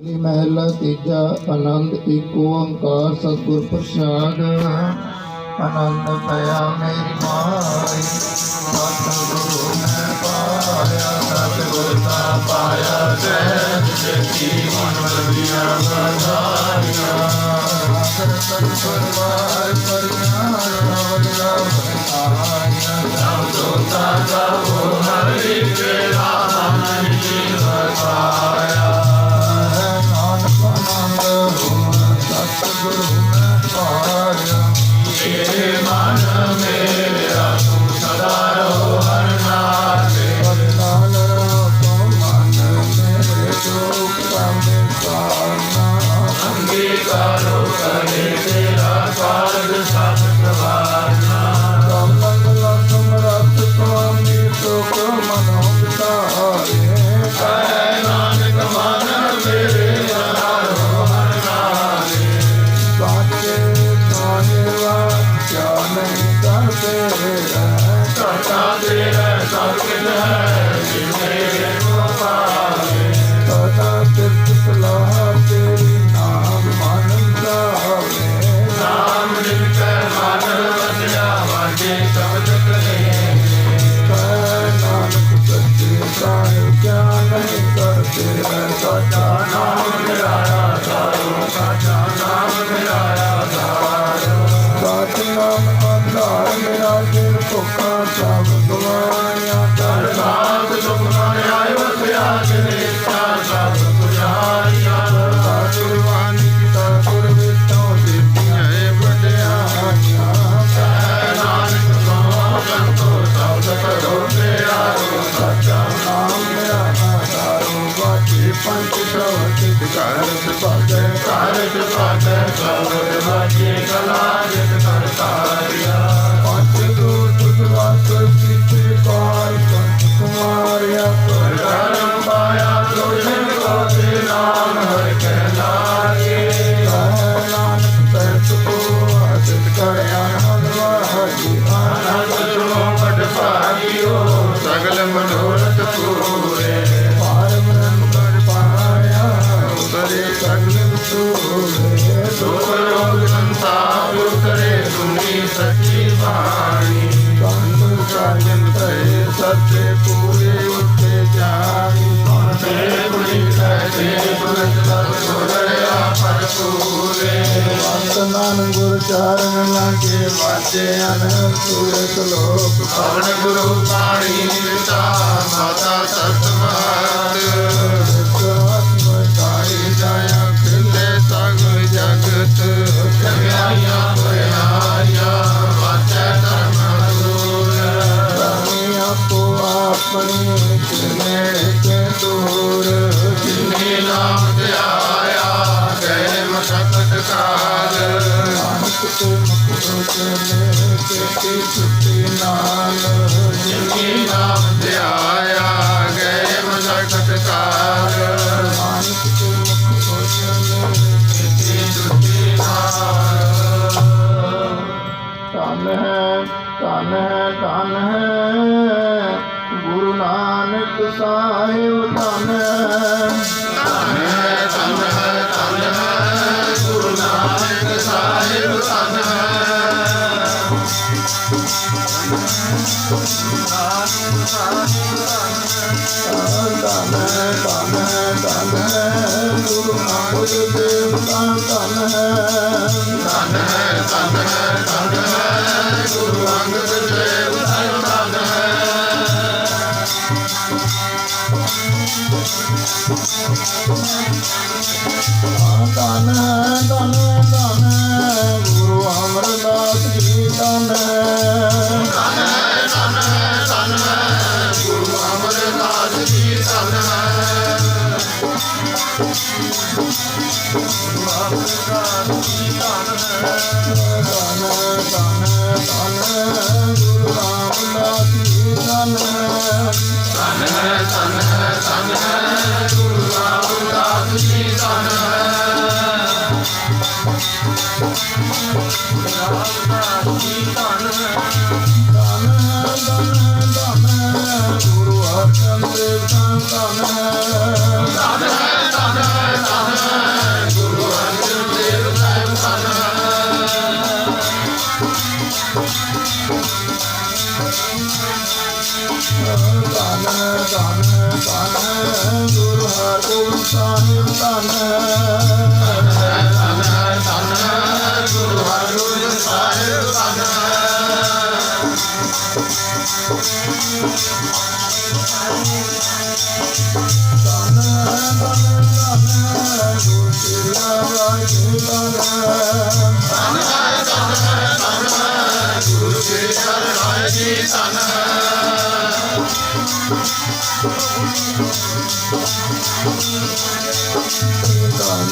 ਨੀ ਮਹਿਲਾ ਤੀਜਾ ਆਨੰਦ ਏਕ ਓੰਕਾਰ ਸਤਿਗੁਰ ਪ੍ਰਸਾਦ। ਆਨੰਦ ਪਿਆ ਮੇਰੀ ਮਾਈ, ਸਤਿਗੁਰੂ ਮੈਂ ਪਾਇਆ, ਸਤਿਗੁਰ ਦਾ ਪਾਇਆ ਜੈ ਜੇਤੀ ਮਨ ਵਰਗਿਆ ਵਧਾਇਆ ਸਤਿਗੁਰ ਪਰਵਾਰ ਪਰਿਆਰ ਵਡਲਾ ਆਇਆ ਸਭ ਦੋਤਾ ਗਾਵੋ ਹਰੀ ਕੇ ਹੈ ਘਰ ਸੁਭਾਗੈ ਸਬਦ ਵਾਚੇ ਕਲਾ ਜਿਤ ਕਰਤਾਰਿਆ ਸੱਚੇ ਪੂਰੇ ਉੱਤੇ ਜਾਣੀ ਸੁਣਦੇ ਗੁਣੀ ਕਹਤੇ ਗੁਰਤ ਲਬ ਸੁਰੜਿਆ ਪਰ ਪੂਰੇ ਵੰਦਨਾਨ ਗੁਰ ਚਾਰਨ ਲਾਗੇ ਵਾਜੇ ਅਨ ਸੂਰਤ ਲੋਕ ਪਵਨ ਗੁਰੂ ਬਾਣੀ ਨਿਰਤਾ ਮਾਤਾ ਸਤਮਾਤ ਤਾਈ ਜਾਇਆ ਖਿਲੇ ਸਗ ਜਗਤ। ਕਮਿਆਈਆਂ ਆਪਣੀ ਕਿਨੇ ਕੇ ਦੂਰ ਜਿਨੇ ਨਾਮ ਧਿਆਇਆ ਗਏ ਮਸ਼ਕਤ ਕਾਲ ਨਾਨਕ ਤੇ ਮੁਖ ਚਲੇ ਕੇ ਨਾਲ ਜਿਨੇ ਨਾਮ ਧਿਆਇਆ ਗਏ ਮਸ਼ਕਤ ਕਾਲ ਨਾਨਕ ਤੇ ਮੁਖ ਚਲੇ ਕੇ ਨਾਲ ਧਨ ਹੈ ਧਨ ਹੈ ਧਨ ਹੈ। ਨਾਨਕ ਸਾਹਿਬ ਧਨ ਧਨ ਧਨ ਹੈ ਧਨ ਹੈ ਗੁਰੂ ਨਾਨਕ ਸਾਹਿਬ ਧਨ ਧਨ ਧਨ ਧਨ ਗੁਰੂ ਨਾਨਕ ਦੇਵ ਧਨ ਧਨ ਧਨ ਧਨ ਧਨ ਹੈ ਧਨ ਗੁਰੂ ਰਾਮਦਾਸ ਜੀ ਧਨ ਧਨ ਧਨ ਧਨ ਗੁਰੂ ਰਾਮਦਾਸ ਜੀ ਧਨ ਰਾਮਦਾਸ ਜੀ ਧਨ ਧਨ ਧਨ ਧਨ ਗੁਰੂ ਅਰਜਨ ਦੇਵ ਧਨ ਧਨ ਧਨ ਧਨ ਧਨ ਗੁਰੂ ਹਰਗੋਬਿੰਦ ਸਾਹਿਬ ਧਨ ਧਨ ਧਨ ਧਨ ਗੁਰੂ ਹਰਗੋਬਿੰਦ ਸਾਹਿਬ ਧਨ ਧਨ ਧਨ ਧਨ ਗੁਰੂ ਤੇਰਾ ਰਾਜ ਧਨ ਧੰਨ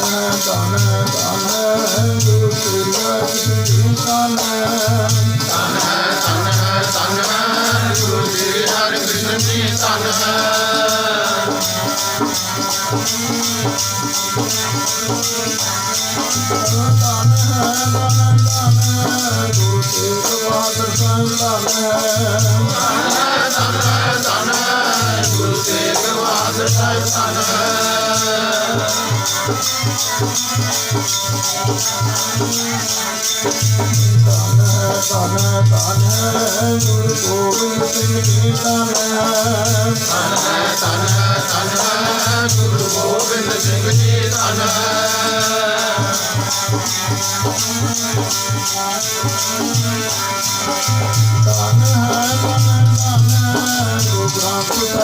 ਧਨ ਧੰਨ ਗੁਰੂ ਗੁਰੂ ਸ੍ਰੀ ਕ੍ਰਿਸ਼ਨ ਜੀ ਧੰਨ ਧੰਨ ਗੁਰੂ ਤੇਗ ਧੰਨ ਧੰਨ ਗੁਰੂ ਤੇਗ ਬਹਾਦਰ ਗੁਰੂ ਗੋਬਿੰਦ ਸਿੰਘ ਜੀ ਧੰਨ ਧੰਨ ਧੰਨ ਧੰਨ ਗੁਰੂ ਗੋਬਿੰਦ ਸਿੰਘ ਜੀ ਧੰਨ ਧੰਨ ਧੰਨ ਧੰਨ ਗੁਰੂ ਗ੍ਰੰਥ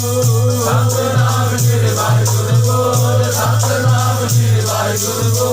ਸ੍ਰੀ